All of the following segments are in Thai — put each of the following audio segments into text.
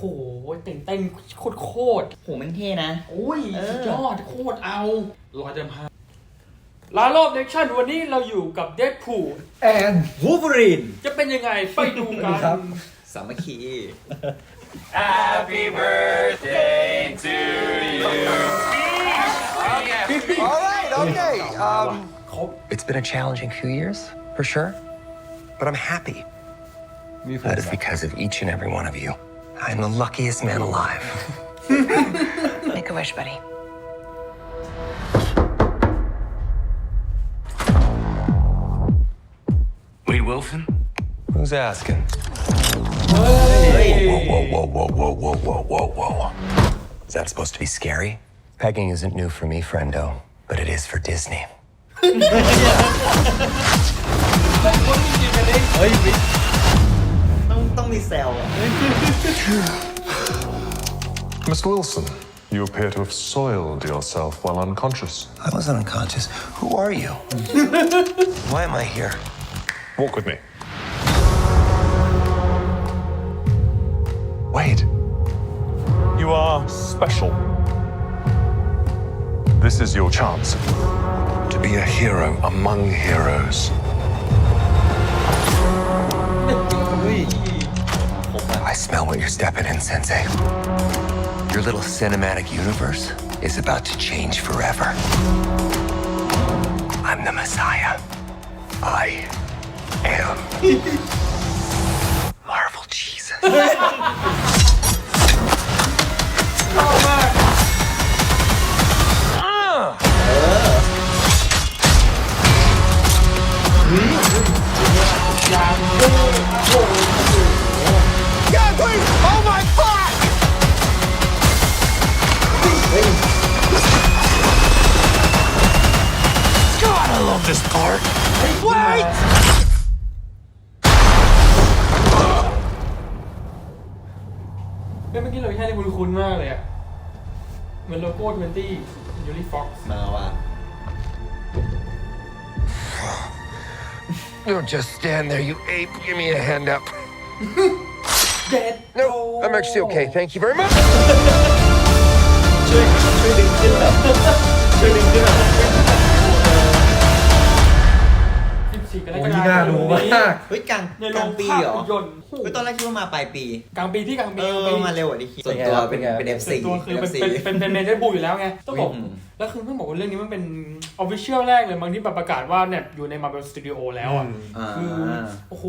โหตื่นเต้นโคตรโคตรโหแมันเท่นะๆโอ้ยเออสุดยอดโคตรเอาร้อยเต็มห้าลารอบเน็กชั่นวันนี้เราอยู่กับเดดพูลแอนวูฟรีนจะเป็นยังไงไปดูกัครับนสามัคคี Happy birthday to you. All right, okay. Um, ครบ it's been a challenging few years, for sure. But I'm happy. มีผล That is because of each and every one of you. I'm the luckiest man alive. Make a wish, buddy. Wade Wilson? Who's asking? Whoa, whoa, whoa, whoa, whoa, whoa, whoa, whoa, whoa. Is that supposed to be scary? Pegging isn't new for me, friendo, but it is for Disney. Mr. Wilson, you appear to have soiled yourself while unconscious. I wasn't unconscious. Who are you? Why am I here? Walk with me. Wait. You are special. This is your chance to be a hero among heroes. I smell what you're stepping in, Sensei. Your little cinematic universe is about to change forever. I'm the Messiah. I am Marvel Jesus. Ah. Hmm? เมื่อกี้เราแค่ได้คุ้นๆมากเลยอะเหมือนโลโก้ทเวนตี้ยูริฟ็อกซ์ มาว่ะ Don't just stand there, you ape. Give me a hand up. เด็ด No, I'm actually okay. Thank you very much. าก เฮ้ยกลางในกโรลางงปีภาเหรอพยนตร์เฮ้ยตอนแรกคิดว่ามาปลายปี กลางปีที่กลางปีเอกลางอปีมาเร็วกว่าที่คิดส่วนเป็นไงตัวครับเป็นเป็นไงเป็น F4 ตัวคือเป็นเป็น F4 เป็นเป็นเป็นเมเจอร์บูอยู่แล้วไงต้องบอกอืม แล้วคือต้องบอกว่าเรื่องนี้มันเป็นออฟฟิเชียลแรกเลยบางที่แบบประกาศว่าเนี่ยอยู่ใน Marvel Studio แล้วอะอ่าคือ โอ้โห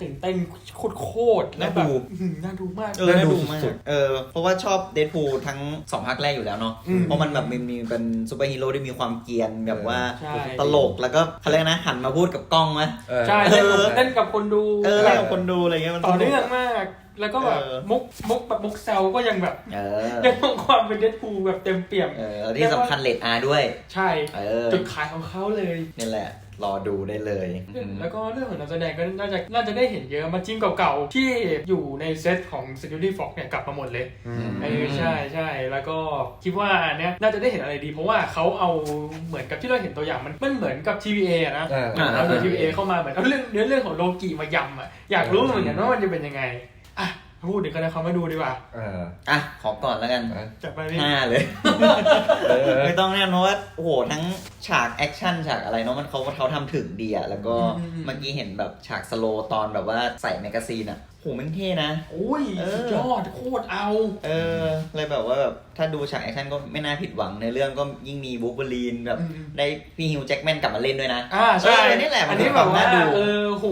ตื่นเต้นโคตรโคตรๆแล้วน่าแบบดูอื้อหือน่าดูมากเออน่าน่าดูดูมากสุดเออเพราะว่าชอบเด p พูทั้งสองภาคแรกอยู่แล้วเนาะอืมเพราะมันแบบมีมีเป็นซูเปอร์ฮีโร่ที่มีความเกรียนแบบว่าใช่ตลกแล้วก็เขาเรียกนะหันมาพูดกับกล้องไหมเออใช่เล่นกับเล่นกับคนดูเออแบเล่นบกับคนดูอะไรเงี้ยมันต่อสนุเนื่องกมาก แล้วก็แบบเออ มุกมุกแบบมุกแซวก็ยังแบบเออ ยังคงความเป็นเดดพูลแบบเต็มเปี่ยม เออแล้วที่สำคัญเลดอาด้วย ใช่เออ จุดขายของเขาเลย นี่แหละ รอดูได้เลยอืม แล้วก็เรื่องของนักแสดงก็น่าจะน่าจะได้เห็นเยอะมาจิ้มเก่าๆ ที่อยู่ในเซตของ Security Fox เนี่ยกลับมาหมดเลยเออใช่ใช่แล้วก็คิดว่าอันเนี้ยน่าจะได้เห็นอะไรดี เพราะว่าเขาเอาเหมือนกับที่เราเห็นตัวอย่างมันมันเหมือนกับ TVA อะนะอ่าเหมือนเอาเนื้อ TVA เข้ามาเหมือนเอาเรื่องเนื้อเรื่องของโลกีมายำอะอยากรู้เหมือนกันว่ามันจะเป็นยังไง อะพูดถึงกันนะเขามาดูดีกว่า เอออะ ขอก่อนแล้วกัน จับไปพี่ ห้าเลยเออ ไม่ต้องแน่นเพราะว่าโอ้โหทั้งฉากแอคชั่นฉากอะไรเนาะมันเขาเขาทำถึงดีอะแล้วก็เมื่อกี้เห็นแบบฉากสโลว์ตอนแบบว่าใส่แมกกาซีนอะโหมันเท่นะโอ้ยเออสุดยอดโคตรเอา เออเลยแบบว่าแบบถ้าดูฉากแอคชั่นก็ไม่น่าผิดหวังในเรื่องก็ยิ่งมีบูเบอรีนแบบได้พี่ฮิวแจ็คแมนกลับมาเล่นด้วยนะอ่าใช่เออนี่แหละมันอันนี้มีแบความบว่าน่าดูเออโห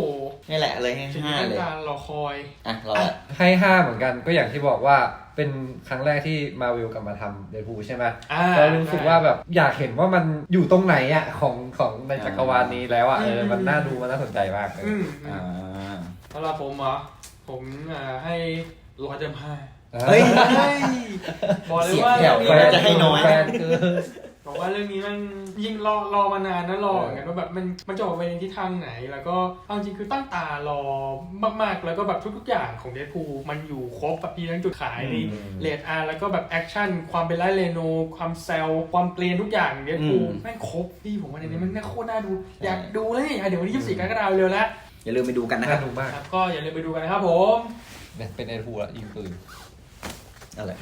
นี่แหละเลยให้สิ่งห้าที่เลยการรอคอยอะเราอะให้ห้าเหมือนกันก็อย่างที่บอกว่า เป็นครั้งแรกที่มาวิลกลับมาทำเดพูใช่ไหมอ่าก็รู้สึกว่าแบบอยากเห็นว่ามันอยู่ตรงไหนอะของของในจักรวาลนี้แล้วอะเออมันน่าดูมันน่าสนใจมากเลยอืมอ่าสำหรับผมเหรอผมอ่าให้ร้อยเต็มห้าเฮ้ย บอกเลยเสียงว่าแถวเรื่องแฟนี้ จะให้น้อย แฟนคือ บอกว่าเรื่องนี้มันยิ่งรอรอมานานนะรอเหมือนกันว่าแบบมันมันจะออกไปในทิศทางไหน แล้วก็เอาจริงคือตั้งตารอมากๆ แล้วก็แบบทุกๆอย่างของเดดพูมันอยู่ครบแบบพี่ทั้งจุดขายนี่อืมเลดอาร์แล้วก็แบบแอคชั่นความเป็นไลท์เรโน ความแซลความเกลียนทุกอย่างเดดพูอืมแม่งครบพี่ผมว่าในนี้มันแม่งโคตรน่าดู อยากดูเลยอะเดี๋ยววันที่24กรกฎาคมเร็วแล้วอย่าลืมไปดูกันนะครับน่าดูมากครับก็อย่าลืมไปดูกันนะครับผมเนี่ยเป็นเอทูละยิงปืนอะไร